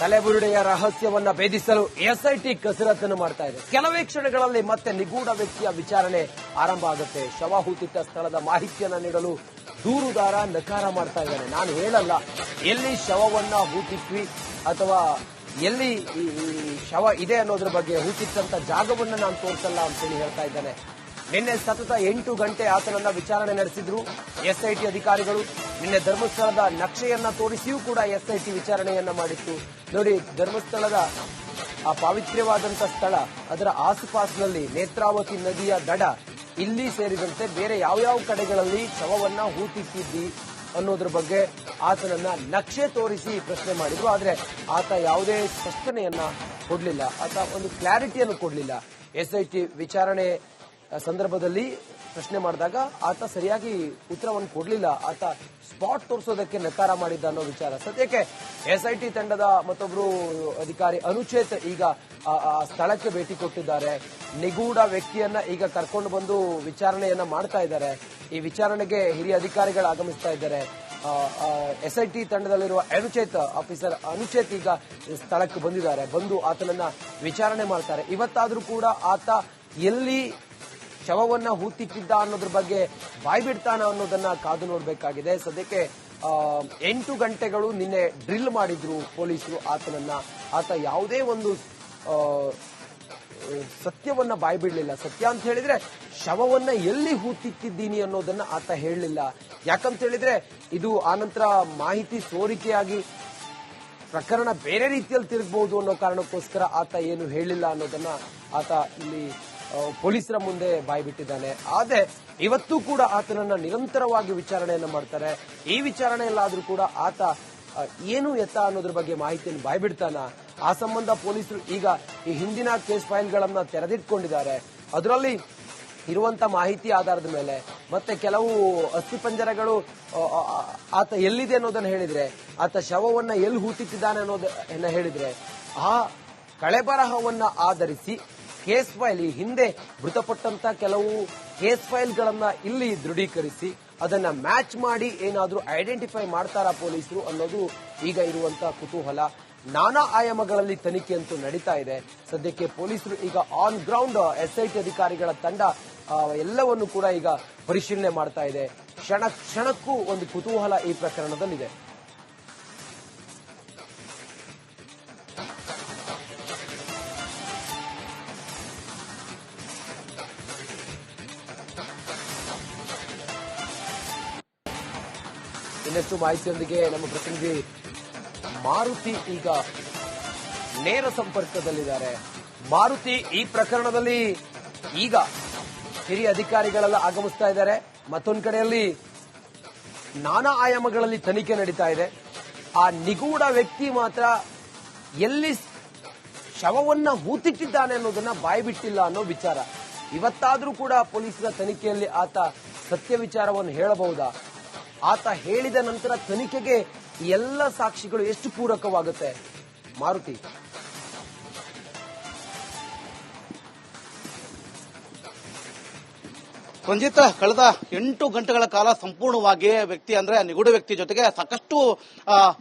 ತಲೆಬುರುಡೆಯ ರಹಸ್ಯವನ್ನ ಭೇದಿಸಲು SIT ಕಸರತ್ತನ್ನು ಮಾಡ್ತಾ ಇದೆ. ಕೆಲವೇ ಕ್ಷಣಗಳಲ್ಲಿ ಮತ್ತೆ ನಿಗೂಢ ವ್ಯಕ್ತಿಯ ವಿಚಾರಣೆ ಆರಂಭ ಆಗುತ್ತೆ. ಶವ ಹೂತಿಟ್ಟ ಸ್ಥಳದ ಮಾಹಿತಿಯನ್ನ ನೀಡಲು ದೂರುದಾರ ನಕಾರ ಮಾಡ್ತಾ ಇದ್ದಾನೆ. ನಾನು ಹೇಳಲ್ಲ, ಎಲ್ಲಿ ಶವವನ್ನ ಹೂತಿಟ್ವಿ ಅಥವಾ ಎಲ್ಲಿ ಈ ಶವ ಇದೆ ಅನ್ನೋದ್ರ ಬಗ್ಗೆ ಹೂತಿಟ್ಟಂತ ಜಾಗವನ್ನ ನಾನು ತೋರಿಸಲ್ಲ ಅಂತೇಳಿ ಹೇಳ್ತಾ ಇದ್ದಾನೆ. ನಿನ್ನೆ ಸತತ ಎಂಟು ಗಂಟೆ ಆತನನ್ನ ವಿಚಾರಣೆ ನಡೆಸಿದ್ರು. ಎಸ್ಐಟಿ ಅಧಿಕಾರಿಗಳು ನಿನ್ನೆ ಧರ್ಮಸ್ಥಳದ ನಕ್ಷೆಯನ್ನ ತೋರಿಸಿಯೂ ಕೂಡ ಎಸ್ಐಟಿ ವಿಚಾರಣೆಯನ್ನ ಮಾಡಿತ್ತು. ನೋಡಿ, ಧರ್ಮಸ್ಥಳದ ಆ ಪಾವಿತ್ರ್ಯವಾದಂಥ ಸ್ಥಳ, ಅದರ ಆಸುಪಾಸಿನಲ್ಲಿ ನೇತ್ರಾವತಿ ನದಿಯ ದಡ ಇಲ್ಲಿ ಸೇರಿದಂತೆ ಬೇರೆ ಯಾವ್ಯಾವ ಕಡೆಗಳಲ್ಲಿ ಶವವನ್ನ ಹೂತಿಸಿದ್ದಿ ಅನ್ನೋದ್ರ ಬಗ್ಗೆ ಆತನನ್ನ ನಕ್ಷೆ ತೋರಿಸಿ ಪ್ರಶ್ನೆ ಮಾಡಿದ್ರು. ಆದ್ರೆ ಆತ ಯಾವುದೇ ಸ್ಪಷ್ಟನೆಯನ್ನ ಕೊಡಲಿಲ್ಲ. ಆತ ಒಂದು ಕ್ಲಾರಿಟಿಯನ್ನು ಕೊಡಲಿಲ್ಲ. ಎಸ್ಐಟಿ ವಿಚಾರಣೆ ಸಂದರ್ಭದಲ್ಲಿ ಪ್ರಶ್ನೆ ಮಾಡಿದಾಗ ಆತ ಸರಿಯಾಗಿ ಉತ್ತರವನ್ನು ಕೊಡಲಿಲ್ಲ. ಆತ ಸ್ಪಾಟ್ ತೋರಿಸೋದಕ್ಕೆ ನಕಾರ ಮಾಡಿದ್ದ ಅನ್ನೋ ವಿಚಾರ. ಸದ್ಯಕ್ಕೆ ಎಸ್ಐಟಿ ತಂಡದ ಮತ್ತೊಬ್ರು ಅಧಿಕಾರಿ ಅನುಚೇತ್ ಈಗ ಸ್ಥಳಕ್ಕೆ ಭೇಟಿ ಕೊಟ್ಟಿದ್ದಾರೆ. ನಿಗೂಢ ವ್ಯಕ್ತಿಯನ್ನ ಈಗ ಕರ್ಕೊಂಡು ಬಂದು ವಿಚಾರಣೆಯನ್ನ ಮಾಡ್ತಾ ಇದ್ದಾರೆ. ಈ ವಿಚಾರಣೆಗೆ ಹಿರಿಯ ಅಧಿಕಾರಿಗಳು ಆಗಮಿಸ್ತಾ ಇದ್ದಾರೆ. ಎಸ್ಐಟಿ ತಂಡದಲ್ಲಿರುವ ಅನುಚೇತ್, ಆಫೀಸರ್ ಅನುಚೇತ್ ಈಗ ಸ್ಥಳಕ್ಕೆ ಬಂದಿದ್ದಾರೆ. ಬಂದು ಆತನನ್ನ ವಿಚಾರಣೆ ಮಾಡ್ತಾರೆ. ಇವತ್ತಾದ್ರೂ ಕೂಡ ಆತ ಎಲ್ಲಿ ಶವವನ್ನ ಹೂತಿಕ್ಕಿದ್ದ ಅನ್ನೋದ್ರ ಬಗ್ಗೆ ಬಾಯ್ ಬಿಡ್ತಾನ ಅನ್ನೋದನ್ನ ಕಾದು ನೋಡಬೇಕಾಗಿದೆ. ಸದ್ಯಕ್ಕೆ ಎಂಟು ಗಂಟೆಗಳು ನಿನ್ನೆ ಡ್ರಿಲ್ ಮಾಡಿದ್ರು ಪೊಲೀಸರು ಆತನನ್ನ. ಆತ ಯಾವುದೇ ಒಂದು ಸತ್ಯವನ್ನ ಬಾಯ್ ಬಿಡ್ಲಿಲ್ಲ. ಸತ್ಯ ಅಂತ ಹೇಳಿದ್ರೆ ಶವವನ್ನ ಎಲ್ಲಿ ಹೂತಿಕ್ಕಿದ್ದೀನಿ ಅನ್ನೋದನ್ನ ಆತ ಹೇಳಲಿಲ್ಲ. ಯಾಕಂತ ಹೇಳಿದ್ರೆ ಇದು ಆನಂತರ ಮಾಹಿತಿ ಸೋರಿಕೆಯಾಗಿ ಪ್ರಕರಣ ಬೇರೆ ರೀತಿಯಲ್ಲಿ ತಿರುಗಬಹುದು ಅನ್ನೋ ಕಾರಣಕ್ಕೋಸ್ಕರ ಆತ ಏನು ಹೇಳಿಲ್ಲ ಅನ್ನೋದನ್ನ ಆತ ಇಲ್ಲಿ ಪೊಲೀಸರ ಮುಂದೆ ಬಾಯಿ ಬಿಟ್ಟಿದ್ದಾನೆ. ಆದ್ರೆ ಇವತ್ತು ಕೂಡ ಆತನನ್ನ ನಿರಂತರವಾಗಿ ವಿಚಾರಣೆಯನ್ನು ಮಾಡ್ತಾರೆ. ಈ ವಿಚಾರಣೆಯಲ್ಲಾದ್ರೂ ಕೂಡ ಆತ ಏನು ಎತ್ತ ಅನ್ನೋದ್ರ ಬಗ್ಗೆ ಮಾಹಿತಿಯನ್ನು ಬಾಯ್ಬಿಡ್ತಾನ ಆ ಸಂಬಂಧ ಪೊಲೀಸರು ಈಗ ಈ ಹಿಂದಿನ ಕೇಸ್ ಫೈಲ್ಗಳನ್ನ ತೆರೆದಿಟ್ಕೊಂಡಿದ್ದಾರೆ. ಅದರಲ್ಲಿ ಇರುವಂತ ಮಾಹಿತಿ ಆಧಾರದ ಮೇಲೆ, ಮತ್ತೆ ಕೆಲವು ಅಸ್ಥಿಪಂಜರಗಳು ಆತ ಎಲ್ಲಿದೆ ಅನ್ನೋದನ್ನ ಹೇಳಿದ್ರೆ, ಆತ ಶವವನ್ನ ಎಲ್ಲಿ ಹೂತಿಟ್ಟಿದ್ದಾನೆ ಅನ್ನೋದನ್ನ ಹೇಳಿದ್ರೆ, ಆ ಕಳೆಬರಹವನ್ನ ಆಧರಿಸಿ ಕೇಸ್ ಫೈಲ್ ಈ ಹಿಂದೆ ಮೃತಪಟ್ಟಂತ ಕೆಲವು ಕೇಸ್ ಫೈಲ್ಗಳನ್ನ ಇಲ್ಲಿ ದೃಢೀಕರಿಸಿ ಅದನ್ನ ಮ್ಯಾಚ್ ಮಾಡಿ ಏನಾದರೂ ಐಡೆಂಟಿಫೈ ಮಾಡ್ತಾರಾ ಪೊಲೀಸರು ಅನ್ನೋದು ಈಗ ಇರುವಂತ ಕುತೂಹಲ. ನಾನಾ ಆಯಾಮಗಳಲ್ಲಿ ತನಿಖೆ ಅಂತೂ ನಡೀತಾ ಇದೆ. ಸದ್ಯಕ್ಕೆ ಪೊಲೀಸರು ಈಗ ಆನ್ ಗ್ರೌಂಡ್ ಎಸ್ಐಟಿ ಅಧಿಕಾರಿಗಳ ತಂಡ ಎಲ್ಲವನ್ನು ಕೂಡ ಈಗ ಪರಿಶೀಲನೆ ಮಾಡ್ತಾ ಇದೆ. ಕ್ಷಣ ಕ್ಷಣಕ್ಕೂ ಒಂದು ಕುತೂಹಲ ಈ ಪ್ರಕರಣದಲ್ಲಿದೆ. ಇನ್ನಷ್ಟು ಮಾಹಿತಿಯೊಂದಿಗೆ ನಮ್ಮ ಪ್ರತಿನಿಧಿ ಮಾರುತಿ ಈಗ ನೇರ ಸಂಪರ್ಕದಲ್ಲಿದ್ದಾರೆ. ಮಾರುತಿ ಈ ಪ್ರಕರಣದಲ್ಲಿ ಈಗ ಹಿರಿಯ ಅಧಿಕಾರಿಗಳೆಲ್ಲ ಆಗಮಿಸ್ತಾ ಇದ್ದಾರೆ. ಮತ್ತೊಂದು ಕಡೆಯಲ್ಲಿ ನಾನಾ ಆಯಾಮಗಳಲ್ಲಿ ತನಿಖೆ ನಡೀತಾ ಇದೆ. ಆ ನಿಗೂಢ ವ್ಯಕ್ತಿ ಮಾತ್ರ ಎಲ್ಲಿ ಶವವನ್ನ ಹೂತಿಟ್ಟಿದ್ದಾನೆ ಅನ್ನೋದನ್ನ ಬಾಯ್ಬಿಟ್ಟಿಲ್ಲ ಅನ್ನೋ ವಿಚಾರ. ಇವತ್ತಾದ್ರೂ ಕೂಡ ಪೊಲೀಸರ ತನಿಖೆಯಲ್ಲಿ ಆತ ಸತ್ಯ ವಿಚಾರವನ್ನು ಹೇಳಬಹುದಾ? ಆತ ಹೇಳಿದ ನಂತರ ತನಿಖೆಗೆ ಎಲ್ಲ ಸಾಕ್ಷಿಗಳು ಎಷ್ಟು ಪೂರಕವಾಗುತ್ತೆ? ಮಾರುತಿ. ರಂಜಿತ್, ಕಳೆದ ಎಂಟು ಗಂಟೆಗಳ ಕಾಲ ಸಂಪೂರ್ಣವಾಗಿ ವ್ಯಕ್ತಿ ಅಂದ್ರೆ ನಿಗೂಢ ವ್ಯಕ್ತಿ ಜೊತೆಗೆ ಸಾಕಷ್ಟು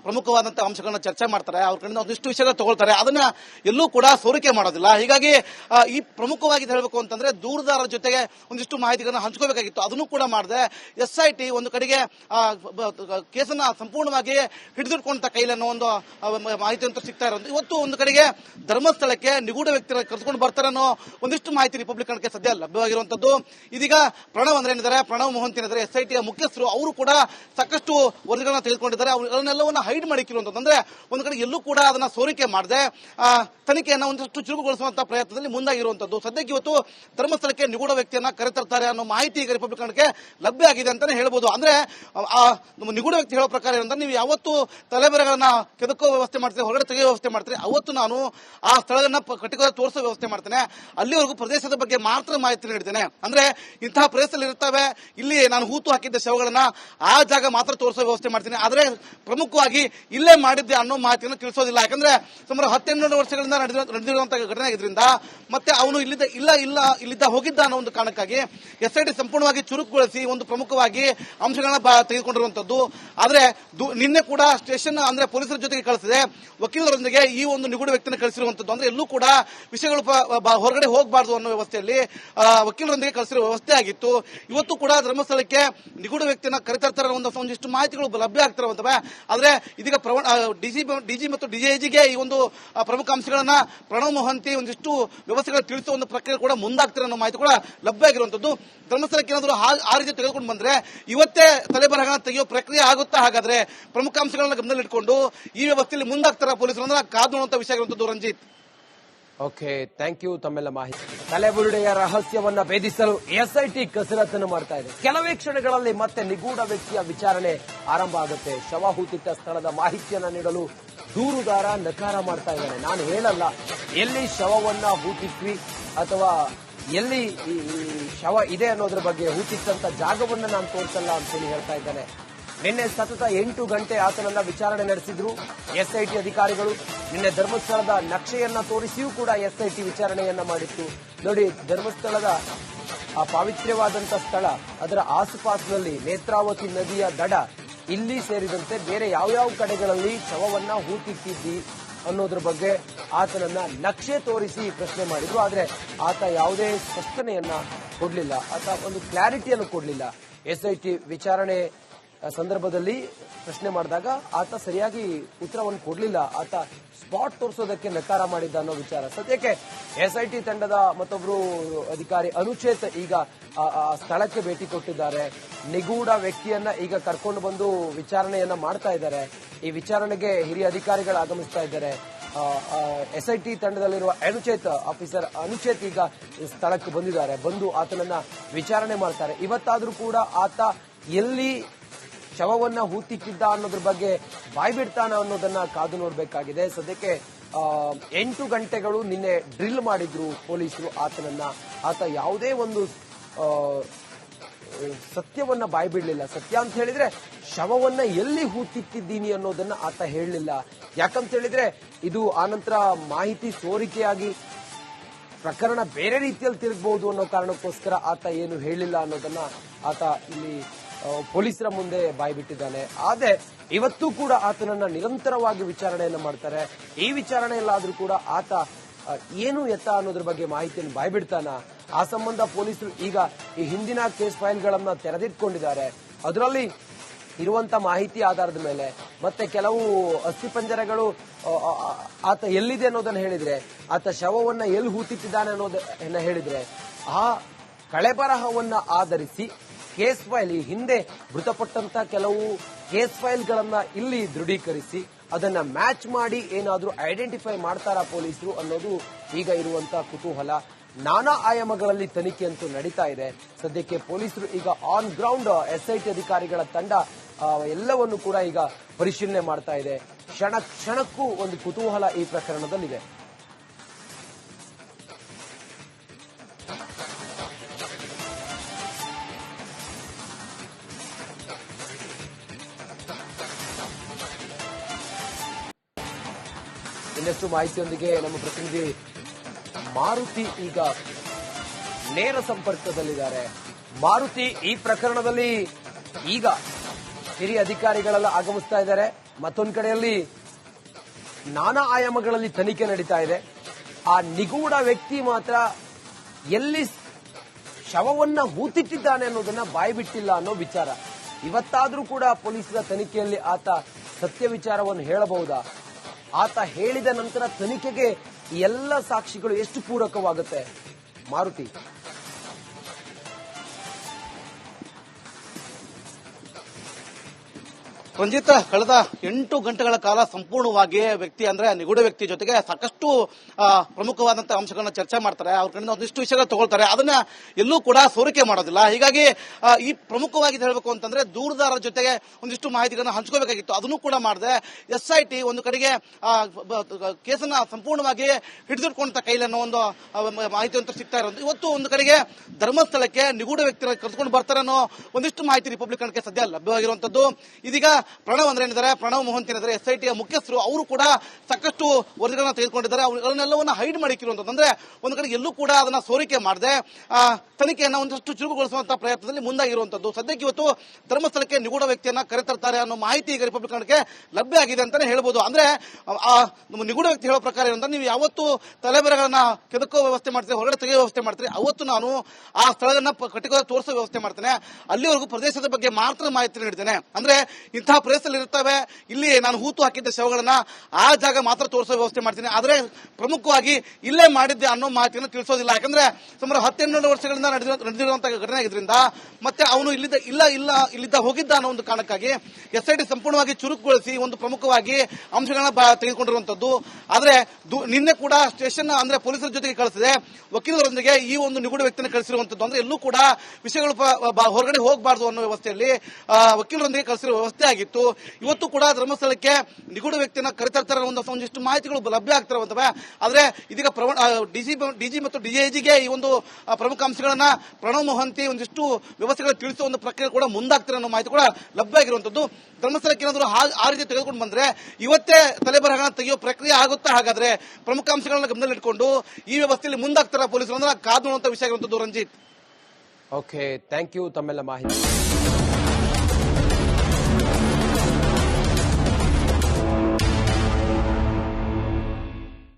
ಪ್ರಮುಖವಾದಂತಹ ಅಂಶಗಳನ್ನ ಚರ್ಚೆ ಮಾಡ್ತಾರೆ. ಅವ್ರ ಕಡೆಯಿಂದ ಒಂದಿಷ್ಟು ವಿಷಯಗಳು ತಗೊಳ್ತಾರೆ. ಅದನ್ನ ಎಲ್ಲೂ ಕೂಡ ಸೋರಿಕೆ ಮಾಡೋದಿಲ್ಲ. ಹೀಗಾಗಿ ಈ ಪ್ರಮುಖವಾಗಿ ಹೇಳಬೇಕು ಅಂತಂದ್ರೆ ದೂರದಾರರ ಜೊತೆಗೆ ಒಂದಿಷ್ಟು ಮಾಹಿತಿಗಳನ್ನ ಹಂಚ್ಕೋಬೇಕಾಗಿತ್ತು. ಅದನ್ನು ಕೂಡ ಮಾಡಿದೆ. ಎಸ್ ಐ ಟಿ ಒಂದು ಕಡೆಗೆ ಕೇಸನ್ನ ಸಂಪೂರ್ಣವಾಗಿ ಹಿಡಿದಿಟ್ಕೊಂಡ ಕೈಲಿ ಅನ್ನೋ ಒಂದು ಮಾಹಿತಿ ಅಂತ ಸಿಗ್ತಾ ಇರೋದು. ಇವತ್ತು ಒಂದು ಕಡೆಗೆ ಧರ್ಮಸ್ಥಳಕ್ಕೆ ನಿಗೂಢ ವ್ಯಕ್ತಿಗಳ ಕರೆದುಕೊಂಡು ಬರ್ತಾರೆ ಅನ್ನೋ ಒಂದಿಷ್ಟು ಮಾಹಿತಿ ರಿಪಬ್ಲಿಕನ್ಗೆ ಸದ್ಯ ಲಭ್ಯವಾಗಿರುವಂತದ್ದು. ಇದೀಗ ಪ್ರಣವ್ ಅಂದ್ರೆ ಏನಿದ್ದಾರೆ? ಪ್ರಣವ್ ಮೋಹನ್ ಏನಿದ್ದಾರೆ ಎಸ್ ಐ ಟಿಯ ಮುಖ್ಯಸ್ಥರು. ಅವರು ಕೂಡ ಸಾಕಷ್ಟು ವರದಿಗಳನ್ನ ತೆಗೆದುಕೊಂಡಿದ್ದಾರೆ. ಅವನ್ನೆಲ್ಲವನ್ನ ಹೈಡ್ ಅಂದ್ರೆ ಒಂದು ಕಡೆ ಎಲ್ಲೂ ಕೂಡ ಅದನ್ನ ಸೋರಿಕೆ ಮಾಡದೆ. ತನಿಖೆಯನ್ನ ಒಂದಷ್ಟು ಚುರುಕುಗೊಳಿಸುವಂತ ಪ್ರಯತ್ನದಲ್ಲಿ ಮುಂದಾಗಿರುವಂತದ್ದು. ಸದ್ಯಕ್ಕೆ ಇವತ್ತು ಧರ್ಮಸ್ಥಳಕ್ಕೆ ನಿಗೂಢ ವ್ಯಕ್ತಿಯನ್ನ ಕರೆತರ್ತಾರೆ ಅನ್ನೋ ಮಾಹಿತಿ ಈಗ ರಿಪಬ್ಲಿಕನ್ಗೆ ಲಭ್ಯ ಆಗಿದೆ ಅಂತಾನೆ ಹೇಳ್ಬೋದು. ಅಂದ್ರೆ ನಿಗೂಢ ವ್ಯಕ್ತಿ ಹೇಳೋ ಪ್ರಕಾರ ಏನಂದ್ರೆ ನೀವು ಯಾವತ್ತು ತಲೆಬೆರೆಗಳನ್ನ ಕೆದಕೋ ವ್ಯವಸ್ಥೆ ಮಾಡ್ತೀರಿ, ಹೊರಗಡೆ ತೆಗೆಯೋ ವ್ಯವಸ್ಥೆ ಮಾಡ್ತೀರಿ. ಅವತ್ತು ನಾನು ಆ ಸ್ಥಳಗಳನ್ನ ಪ- ಕಟ್ಟಿಗೆ ತೋರಿಸೋ ವ್ಯವಸ್ಥೆ ಮಾಡ್ತೇನೆ. ಅಲ್ಲಿವರೆಗೂ ಪ್ರದೇಶದ ಬಗ್ಗೆ ಮಾತ್ರ ಮಾಹಿತಿ ನೀಡ್ತೇನೆ. ಅಂದ್ರೆ ಇಂತಹ ಅಲ್ಲಿ ಇರ್ತವೆ ಇಲ್ಲಿ ನಾನು ಹೂತು ಹಾಕಿದ್ದ ಶವಗಳನ್ನ ಆ ಜಾಗ ಮಾತ್ರ ತೋರಿಸೋ ವ್ಯವಸ್ಥೆ ಮಾಡ್ತೀನಿ. ಆದರೆ ಪ್ರಮುಖವಾಗಿ ಇಲ್ಲೇ ಮಾಡಿದ್ದೆ ಅನ್ನೋ ಮಾಹಿತಿಯನ್ನು ತಿಳಿಸೋದಿಲ್ಲ. ಯಾಕಂದ್ರೆ ಸುಮಾರು ಹತ್ತೆಂಟು ವರ್ಷಗಳಿಂದ ನಡೆದಿರುವಂತ ನಡೆದಿರುವಂತಹ ಘಟನೆ ಆಗಿದ್ರಿಂದ ಮತ್ತೆ ಅವನು ಇಲ್ಲಿದ್ದ ಇಲ್ಲ ಇಲ್ಲ, ಇಲ್ಲಿದ್ದ ಹೋಗಿದ್ದ ಅನ್ನೋ ಒಂದು ಕಾರಣಕ್ಕಾಗಿ ಎಸ್ ಐ ಟಿ ಸಂಪೂರ್ಣವಾಗಿ ಚುರುಕುಗೊಳಿಸಿ ಒಂದು ಪ್ರಮುಖವಾಗಿ ಅಂಶಗಳನ್ನ ತೆಗೆದುಕೊಂಡಿರುವಂತದ್ದು. ಆದ್ರೆ ನಿನ್ನೆ ಕೂಡ ಸ್ಟೇಷನ್ ಅಂದ್ರೆ ಪೊಲೀಸರ ಜೊತೆಗೆ ಕಳಿಸಿದೆ. ವಕೀಲರೊಂದಿಗೆ ಈ ಒಂದು ನಿಗೂಢ ವ್ಯಕ್ತಿನ ಕಳಿಸಿರುವಂತದ್ದು. ಅಂದ್ರೆ ಎಲ್ಲೂ ಕೂಡ ವಿಷಯಗಳು ಹೊರಗಡೆ ಹೋಗಬಾರ್ದು ಅನ್ನೋ ವ್ಯವಸ್ಥೆಯಲ್ಲಿ ವಕೀಲರೊಂದಿಗೆ ಕಳಿಸಿರುವ ವ್ಯವಸ್ಥೆ ಆಗಿತ್ತು. ಇವತ್ತು ಕೂಡ ಧರ್ಮಸ್ಥಳಕ್ಕೆ ನಿಗೂಢ ವ್ಯಕ್ತಿನ ಕರೆತರ್ತಾರೆ ಒಂದು ಒಂದಿಷ್ಟು ಮಾಹಿತಿಗಳು ಲಭ್ಯ ಆಗ್ತಿರುವಂತವೆ. ಆದ್ರೆ ಇದೀಗ ಡಿಜಿ ಡಿಜಿ ಮತ್ತು ಡಿಜಿಗೆ ಈ ಒಂದು ಪ್ರಮುಖ ಅಂಶಗಳನ್ನ ಪ್ರಣವ್ ಮೊಹಂತಿ ಒಂದಿಷ್ಟು ವ್ಯವಸ್ಥೆಗಳು ತಿಳಿಸುವ ಒಂದು ಪ್ರಕ್ರಿಯೆ ಕೂಡ ಮುಂದಾಗ್ತಿರೋ ಅನ್ನೋ ಮಾಹಿತಿ ಕೂಡ ಲಭ್ಯ ಆಗಿರುವಂತದ್ದು. ಧರ್ಮಸ್ಥಳಕ್ಕೆ ಏನಾದರೂ ಆ- ರೀತಿ ತೆಗೆದುಕೊಂಡು ಬಂದ್ರೆ ಇವತ್ತೇ ತಲೆಬರಹಗಳನ್ನ ತೆಗೆಯೋ ಪ್ರಕ್ರಿಯೆ ಆಗುತ್ತಾ ಹಾಗಾದ್ರೆ ಪ್ರಮುಖ ಅಂಶಗಳನ್ನ ಗಮನದಲ್ಲಿಟ್ಕೊಂಡು ಈ ವ್ಯವಸ್ಥೆಯಲ್ಲಿ ಮುಂದಾಗ್ತಾರ ಪೊಲೀಸರು ಅಂದ್ರೆ ಕಾದು ನೋಡುವಂತ ವಿಷಯ ಆಗಿರುವಂತದ್ದು ರಂಜಿತ್. ಓಕೆ, ಥ್ಯಾಂಕ್ ಯು ತಮ್ಮೆಲ್ಲ ಮಾಹಿತಿ. ತಲೆಬುರುಡೆಯ ರಹಸ್ಯವನ್ನ ಭೇದಿಸಲು ಎಸ್ಐಟಿ ಕಸರತ್ತನ್ನು ಮಾಡ್ತಾ ಇದೆ. ಕೆಲವೇ ಕ್ಷಣಗಳಲ್ಲಿ ಮತ್ತೆ ನಿಗೂಢ ವ್ಯಕ್ತಿಯ ವಿಚಾರಣೆ ಆರಂಭ ಆಗುತ್ತೆ. ಶವ ಹೂತಿಟ್ಟ ಸ್ಥಳದ ಮಾಹಿತಿಯನ್ನ ನೀಡಲು ದೂರುದಾರ ನಕಾರ ಮಾಡ್ತಾ ಇದ್ದಾನೆ ನಾನು ಹೇಳಲ್ಲ, ಎಲ್ಲಿ ಶವವನ್ನ ಹೂತಿಟ್ವಿ ಅಥವಾ ಎಲ್ಲಿ ಈ ಈ ಶವ ಇದೆ ಅನ್ನೋದ್ರ ಬಗ್ಗೆ ಹೂತಿಟ್ಟಂತ ಜಾಗವನ್ನ ನಾನು ತೋರಿಸಲ್ಲ ಅಂತೇಳಿ ಹೇಳ್ತಾ ಇದ್ದಾನೆ. ನಿನ್ನೆ ಸತತ ಎಂಟು ಗಂಟೆ ಆತನನ್ನ ವಿಚಾರಣೆ ನಡೆಸಿದ್ರು ಎಸ್ಐಟಿ ಅಧಿಕಾರಿಗಳು. ನಿನ್ನೆ ಧರ್ಮಸ್ಥಳದ ನಕ್ಷೆಯನ್ನ ತೋರಿಸಿಯೂ ಕೂಡ ಎಸ್ಐಟಿ ವಿಚಾರಣೆಯನ್ನ ಮಾಡಿತ್ತು. ನೋಡಿ, ಧರ್ಮಸ್ಥಳದ ಆ ಪಾವಿತ್ರ್ಯವಾದಂತಹ ಸ್ಥಳ, ಅದರ ಆಸುಪಾಸಿನಲ್ಲಿ ನೇತ್ರಾವತಿ ನದಿಯ ದಡ ಇಲ್ಲಿ ಸೇರಿದಂತೆ ಬೇರೆ ಯಾವ್ಯಾವ ಕಡೆಗಳಲ್ಲಿ ಶವವನ್ನ ಹೂತಿಟ್ಟಿದ್ದಿ ಅನ್ನೋದ್ರ ಬಗ್ಗೆ ಆತನನ್ನ ನಕ್ಷೆ ತೋರಿಸಿ ಪ್ರಶ್ನೆ ಮಾಡಿದ್ರು. ಆದ್ರೆ ಆತ ಯಾವುದೇ ಸ್ಪಷ್ಟನೆಯನ್ನ ಕೊಡಲಿಲ್ಲ. ಆತ ಒಂದು ಕ್ಲಾರಿಟಿಯನ್ನು ಕೊಡಲಿಲ್ಲ. ಎಸ್ಐಟಿ ವಿಚಾರಣೆ ಸಂದರ್ಭದಲ್ಲಿ ಪ್ರಶ್ನೆ ಮಾಡಿದಾಗ ಆತ ಸರಿಯಾಗಿ ಉತ್ತರವನ್ನು ಕೊಡಲಿಲ್ಲ. ಆತ ಸ್ಪಾಟ್ ತೋರಿಸೋದಕ್ಕೆ ನಕಾರ ಮಾಡಿದ್ದ ಅನ್ನೋ ವಿಚಾರ. ಸದ್ಯಕ್ಕೆ ಎಸ್ಐಟಿ ತಂಡದ ಮತ್ತೊಬ್ರು ಅಧಿಕಾರಿ ಅನುಚೇತ್ ಈಗ ಸ್ಥಳಕ್ಕೆ ಭೇಟಿ ಕೊಟ್ಟಿದ್ದಾರೆ. ನಿಗೂಢ ವ್ಯಕ್ತಿಯನ್ನ ಈಗ ಕರ್ಕೊಂಡು ಬಂದು ವಿಚಾರಣೆಯನ್ನ ಮಾಡ್ತಾ ಇದ್ದಾರೆ. ಈ ವಿಚಾರಣೆಗೆ ಹಿರಿಯ ಅಧಿಕಾರಿಗಳು ಆಗಮಿಸ್ತಾ ಇದ್ದಾರೆ. ಎಸ್ಐಟಿ ತಂಡದಲ್ಲಿರುವ ಅನುಚೇತ್ ಆಫೀಸರ್ ಅನುಚೇತ್ ಈಗ ಸ್ಥಳಕ್ಕೆ ಬಂದಿದ್ದಾರೆ. ಬಂದು ಆತನನ್ನ ವಿಚಾರಣೆ ಮಾಡ್ತಾರೆ. ಇವತ್ತಾದ್ರೂ ಕೂಡ ಆತ ಎಲ್ಲಿ ಶವವನ್ನ ಹೂತಿಕ್ಕಿದ್ದ ಅನ್ನೋದ್ರ ಬಗ್ಗೆ ಬಾಯ್ಬಿಡ್ತಾನ ಅನ್ನೋದನ್ನ ಕಾದು ನೋಡಬೇಕಾಗಿದೆ. ಸದ್ಯಕ್ಕೆ ಎಂಟು ಗಂಟೆಗಳು ನಿನ್ನೆ ಡ್ರಿಲ್ ಮಾಡಿದ್ರು ಪೊಲೀಸರು ಆತನನ್ನ. ಆತ ಯಾವುದೇ ಒಂದು ಸತ್ಯವನ್ನ ಸತ್ಯವನ್ನ ಬಾಯ್ಬಿಡ್ಲಿಲ್ಲ ಸತ್ಯ ಅಂತ ಹೇಳಿದ್ರೆ ಶವವನ್ನ ಎಲ್ಲಿ ಹೂತಿಕ್ಕಿದ್ದೀನಿ ಅನ್ನೋದನ್ನ ಆತ ಹೇಳಲಿಲ್ಲ. ಯಾಕಂತ ಹೇಳಿದ್ರೆ ಇದು ಆನಂತರ ಮಾಹಿತಿ ಸೋರಿಕೆಯಾಗಿ ಪ್ರಕರಣ ಬೇರೆ ರೀತಿಯಲ್ಲಿ ತಿರುಗಬಹುದು ಅನ್ನೋ ಕಾರಣಕ್ಕೋಸ್ಕರ ಆತ ಏನು ಹೇಳಿಲ್ಲ ಅನ್ನೋದನ್ನ ಆತ ಇಲ್ಲಿ ಪೊಲೀಸರ ಮುಂದೆ ಬಾಯಿ ಬಿಟ್ಟಿದ್ದಾನೆ. ಆದ್ರೆ ಇವತ್ತು ಕೂಡ ಆತನನ್ನ ನಿರಂತರವಾಗಿ ವಿಚಾರಣೆಯನ್ನ ಮಾಡ್ತಾರೆ. ಈ ವಿಚಾರಣೆಯಲ್ಲಾದ್ರೂ ಕೂಡ ಆತ ಏನು ಎತ್ತ ಅನ್ನೋದ್ರ ಬಗ್ಗೆ ಮಾಹಿತಿಯನ್ನು ಬಾಯ್ಬಿಡ್ತಾನ ಆ ಸಂಬಂಧ ಪೊಲೀಸರು ಈಗ ಈ ಹಿಂದಿನ ಕೇಸ್ ಫೈಲ್ಗಳನ್ನ ತೆರೆದಿಟ್ಕೊಂಡಿದ್ದಾರೆ. ಅದರಲ್ಲಿ ಇರುವಂತ ಮಾಹಿತಿ ಆಧಾರದ ಮೇಲೆ ಮತ್ತೆ ಕೆಲವು ಅಸ್ಥಿಪಂಜರಗಳು ಆತ ಎಲ್ಲಿದೆ ಅನ್ನೋದನ್ನ ಹೇಳಿದ್ರೆ, ಆತ ಶವವನ್ನ ಎಲ್ಲಿ ಹೂತಿಟ್ಟಿದ್ದಾನೆ ಅನ್ನೋದನ್ನ ಹೇಳಿದ್ರೆ, ಆ ಕಳೆಬರಹವನ್ನ ಆಧರಿಸಿ ಕೇಸ್ ಫೈಲ್ ಈ ಹಿಂದೆ ಮೃತಪಟ್ಟಂತ ಕೆಲವು ಕೇಸ್ ಫೈಲ್ಗಳನ್ನ ಇಲ್ಲಿ ದೃಢೀಕರಿಸಿ ಅದನ್ನ ಮ್ಯಾಚ್ ಮಾಡಿ ಏನಾದರೂ ಐಡೆಂಟಿಫೈ ಮಾಡ್ತಾರಾ ಪೊಲೀಸರು ಅನ್ನೋದು ಈಗ ಇರುವಂತ ಕುತೂಹಲ. ನಾನಾ ಆಯಾಮಗಳಲ್ಲಿ ತನಿಖೆ ಅಂತೂ ನಡೀತಾ ಇದೆ. ಸದ್ಯಕ್ಕೆ ಪೊಲೀಸರು ಈಗ ಆನ್ ಗ್ರೌಂಡ್ ಎಸ್ಐಟಿ ಅಧಿಕಾರಿಗಳ ತಂಡ ಎಲ್ಲವನ್ನು ಕೂಡ ಈಗ ಪರಿಶೀಲನೆ ಮಾಡ್ತಾ ಇದೆ. ಕ್ಷಣ ಕ್ಷಣಕ್ಕೂ ಒಂದು ಕುತೂಹಲ ಈ ಪ್ರಕರಣದಲ್ಲಿದೆ. ಇನ್ನಷ್ಟು ಮಾಹಿತಿಯೊಂದಿಗೆ ನಮ್ಮ ಪ್ರತಿನಿಧಿ ಮಾರುತಿ ಈಗ ನೇರ ಸಂಪರ್ಕದಲ್ಲಿದ್ದಾರೆ. ಮಾರುತಿ ಈ ಪ್ರಕರಣದಲ್ಲಿ ಈಗ ಹಿರಿಯ ಅಧಿಕಾರಿಗಳೆಲ್ಲ ಆಗಮಿಸ್ತಾ ಇದ್ದಾರೆ. ಮತ್ತೊಂದು ಕಡೆಯಲ್ಲಿ ನಾನಾ ಆಯಾಮಗಳಲ್ಲಿ ತನಿಖೆ ನಡೀತಾ ಇದೆ. ಆ ನಿಗೂಢ ವ್ಯಕ್ತಿ ಮಾತ್ರ ಎಲ್ಲಿ ಶವವನ್ನ ಹೂತಿಟ್ಟಿದ್ದಾನೆ ಅನ್ನೋದನ್ನ ಬಾಯ್ಬಿಟ್ಟಿಲ್ಲ ಅನ್ನೋ ವಿಚಾರ. ಇವತ್ತಾದ್ರೂ ಕೂಡ ಪೊಲೀಸರ ತನಿಖೆಯಲ್ಲಿ ಆತ ಸತ್ಯ ವಿಚಾರವನ್ನು ಹೇಳಬಹುದಾ? ಆತ ಹೇಳಿದ ನಂತರ ತನಿಖೆಗೆ ಎಲ್ಲ ಸಾಕ್ಷಿಗಳು ಎಷ್ಟು ಪೂರಕವಾಗುತ್ತೆ? ಮಾರುತಿ. ರಂಜಿತ್ ಕಳೆದ ಎಂಟು ಗಂಟೆಗಳ ಕಾಲ ಸಂಪೂರ್ಣವಾಗಿ ವ್ಯಕ್ತಿ ಅಂದ್ರೆ ನಿಗೂಢ ವ್ಯಕ್ತಿ ಜೊತೆಗೆ ಸಾಕಷ್ಟು ಪ್ರಮುಖವಾದಂತಹ ಅಂಶಗಳನ್ನ ಚರ್ಚೆ ಮಾಡ್ತಾರೆ. ಅವ್ರ ಕಡೆಯಿಂದ ಒಂದಿಷ್ಟು ವಿಷಯಗಳು ತಗೊಳ್ತಾರೆ. ಅದನ್ನ ಎಲ್ಲೂ ಕೂಡ ಸೋರಿಕೆ ಮಾಡೋದಿಲ್ಲ. ಹೀಗಾಗಿ ಈ ಪ್ರಮುಖವಾಗಿ ಹೇಳಬೇಕು ಅಂತಂದ್ರೆ ದೂರದಾರರ ಜೊತೆಗೆ ಒಂದಿಷ್ಟು ಮಾಹಿತಿಗಳನ್ನ ಹಂಚ್ಕೋಬೇಕಾಗಿತ್ತು. ಅದನ್ನು ಕೂಡ ಮಾಡಿದೆ. ಎಸ್ ಐ ಟಿ ಒಂದು ಕಡೆಗೆ ಕೇಸನ್ನ ಸಂಪೂರ್ಣವಾಗಿ ಹಿಡಿದಿಟ್ಕೊಂಡ ಕೈಲಿ ಅನ್ನೋ ಒಂದು ಮಾಹಿತಿ ಅಂತ ಸಿಗ್ತಾ ಇರೋದು. ಇವತ್ತು ಒಂದು ಕಡೆಗೆ ಧರ್ಮಸ್ಥಳಕ್ಕೆ ನಿಗೂಢ ವ್ಯಕ್ತಿಗಳ ಕರೆದುಕೊಂಡು ಬರ್ತಾರೆ ಅನ್ನೋ ಒಂದಿಷ್ಟು ಮಾಹಿತಿ ರಿಪಬ್ಲಿಕನ್ಗೆ ಸದ್ಯ ಲಭ್ಯವಾಗಿರುವಂತದ್ದು. ಇದೀಗ ಪ್ರಣವ್ ಅಂದ್ರೆ ಏನಿದ್ದಾರೆ? ಪ್ರಣವ್ ಮೋಹನ್ ಏನಿದ್ದಾರೆ ಎಸ್ ಐ ಟಿಯ ಮುಖ್ಯಸ್ಥರು. ಅವರು ಕೂಡ ಸಾಕಷ್ಟು ವರದಿಗಳನ್ನ ತೆಗೆದುಕೊಂಡಿದ್ದಾರೆ. ಅವನ್ನೆಲ್ಲವನ್ನ ಹೈಡ್ ಮಾಡಿಕ್ಕಿರುವಂತಂದ್ರೆ ಒಂದು ಕಡೆ ಎಲ್ಲೂ ಕೂಡ ಅದನ್ನ ಸೋರಿಕೆ ಮಾಡದೆ ತನಿಖೆಯನ್ನ ಒಂದಷ್ಟು ಚುರುಕುಗೊಳಿಸುವಂತಹ ಪ್ರಯತ್ನದಲ್ಲಿ ಮುಂದಾಗಿರುವಂತದ್ದು ಸದ್ಯಕ್ಕೆ ಇವತ್ತು ಧರ್ಮಸ್ಥಳಕ್ಕೆ ನಿಗೂಢ ವ್ಯಕ್ತಿಯನ್ನ ಕರೆತರ್ತಾರೆ ಅನ್ನೋ ಮಾಹಿತಿ ಈಗ ರಿಪಬ್ಲಿಕನ್ಗೆ ಲಭ್ಯ ಆಗಿದೆ ಅಂತಾನೆ ಹೇಳ್ಬೋದು. ಅಂದ್ರೆ ನಿಗೂಢ ವ್ಯಕ್ತಿ ಹೇಳೋ ಪ್ರಕಾರ ಏನಂದ್ರೆ, ನೀವು ಯಾವತ್ತು ತಲೆಬೆರಗಳನ್ನ ಕೆದಕೋ ವ್ಯವಸ್ಥೆ ಮಾಡ್ತೀರಿ, ಹೊರಗಡೆ ತೆಗೆಯೋ ವ್ಯವಸ್ಥೆ ಮಾಡ್ತೀರಿ. ಅವತ್ತು ನಾನು ಆ ಸ್ಥಳದನ್ನ ಕಟ್ಟಿಕೋ ತೋರಿಸೋ ವ್ಯವಸ್ಥೆ ಮಾಡ್ತೇನೆ. ಅಲ್ಲಿವರೆಗೂ ಪ್ರದೇಶದ ಬಗ್ಗೆ ಮಾತ್ರ ಮಾಹಿತಿ ನೀಡ್ತೇನೆ. ಅಂದ್ರೆ ಇಂತಹ ಪ್ರದೇಶದಲ್ಲಿ ಇರ್ತವೆ. ಇಲ್ಲಿ ನಾನು ಹೂತು ಹಾಕಿದ್ದ ಶವಗಳನ್ನ ಆ ಜಾಗ ಮಾತ್ರ ತೋರಿಸೋ ವ್ಯವಸ್ಥೆ ಮಾಡ್ತೀನಿ. ಆದರೆ ಪ್ರಮುಖವಾಗಿ ಇಲ್ಲೇ ಮಾಡಿದ್ದೆ ಅನ್ನೋ ಮಾಹಿತಿಯನ್ನು ತಿಳಿಸೋದಿಲ್ಲ. ಯಾಕಂದ್ರೆ ಸುಮಾರು ಹತ್ತೆರಡು ವರ್ಷಗಳಿಂದ ನಡೆದಿರುವಂತ ನಡೆದಿರುವಂತಹ ಘಟನೆ ಆಗಿದ್ರಿಂದ ಮತ್ತೆ ಅವನು ಇಲ್ಲಿದ್ದ ಇಲ್ಲ ಇಲ್ಲ, ಇಲ್ಲಿದ್ದ ಹೋಗಿದ್ದ ಅನ್ನೋ ಒಂದು ಕಾರಣಕ್ಕಾಗಿ ಎಸ್ ಐ ಟಿ ಸಂಪೂರ್ಣವಾಗಿ ಚುರುಕುಗೊಳಿಸಿ ಒಂದು ಪ್ರಮುಖವಾಗಿ ಅಂಶಗಳನ್ನ ತೆಗೆದುಕೊಂಡಿರುವಂತದ್ದು. ಆದ್ರೆ ನಿನ್ನೆ ಕೂಡ ಸ್ಟೇಷನ್ ಅಂದ್ರೆ ಪೊಲೀಸರ ಜೊತೆಗೆ ಕಳಿಸಿದೆ. ವಕೀಲರೊಂದಿಗೆ ಈ ಒಂದು ನಿಗೂಢ ವ್ಯಕ್ತಿಯನ್ನು ಕಳಿಸಿರುವಂತದ್ದು. ಅಂದ್ರೆ ಎಲ್ಲೂ ಕೂಡ ವಿಷಯಗಳು ಹೊರಗಡೆ ಹೋಗಬಾರದು ಅನ್ನೋ ವ್ಯವಸ್ಥೆಯಲ್ಲಿ ವಕೀಲರೊಂದಿಗೆ ಕಳಿಸಿರುವ ವ್ಯವಸ್ಥೆ ಆಗಿತ್ತು. ಇವತ್ತು ಕೂಡ ಧರ್ಮಸ್ಥಳಕ್ಕೆ ನಿಗೂಢ ವ್ಯಕ್ತಿಯನ್ನ ಕರೆತರ್ತಾರೆ ಒಂದಿಷ್ಟು ಮಾಹಿತಿಗಳು ಲಭ್ಯ ಆಗ್ತಿರುವಂತವೆ ಆದ್ರೆ ಇದೀಗ ಡಿಜಿ ಡಿಜಿ ಮತ್ತು ಡಿಜೆಜಿಗೆ ಈ ಒಂದು ಪ್ರಮುಖ ಅಂಶಗಳನ್ನ ಪ್ರಣವ್ ಮೊಹಂತಿ ಒಂದಿಷ್ಟು ವ್ಯವಸ್ಥೆಗಳ ತಿಳಿಸುವ ಒಂದು ಪ್ರಕ್ರಿಯೆ ಕೂಡ ಮುಂದಾಗ್ತಾರೆ ಅನ್ನೋ ಮಾಹಿತಿ ಕೂಡ ಲಭ್ಯ ಆಗಿರುವಂತದ್ದು ಧರ್ಮಸ್ಥಳಕ್ಕೆ ಏನಾದರೂ ಆ- ಆ ರೀತಿ ತೆಗೆದುಕೊಂಡು ಬಂದ್ರೆ ಇವತ್ತೇ ತಲೆಬರಹಗಳನ್ನ ತೆಗೆಯೋ ಪ್ರಕ್ರಿಯೆ ಆಗುತ್ತಾ ಹಾಗಾದ್ರೆ ಪ್ರಮುಖ ಅಂಶಗಳನ್ನ ಗಮನದಲ್ಲಿಟ್ಕೊಂಡು ಈ ವ್ಯವಸ್ಥೆಯಲ್ಲಿ ಮುಂದಾಗ್ತಾರ ಪೊಲೀಸರು ಅಂದ್ರೆ ಕಾದು ನೋಡುವಂತ ವಿಷಯ ಆಗಿರುವಂತದ್ದು ರಂಜಿತ್. ಓಕೆ ಥ್ಯಾಂಕ್ ಯು ತಮ್ಮೆಲ್ಲ ಮಾಹಿತಿ.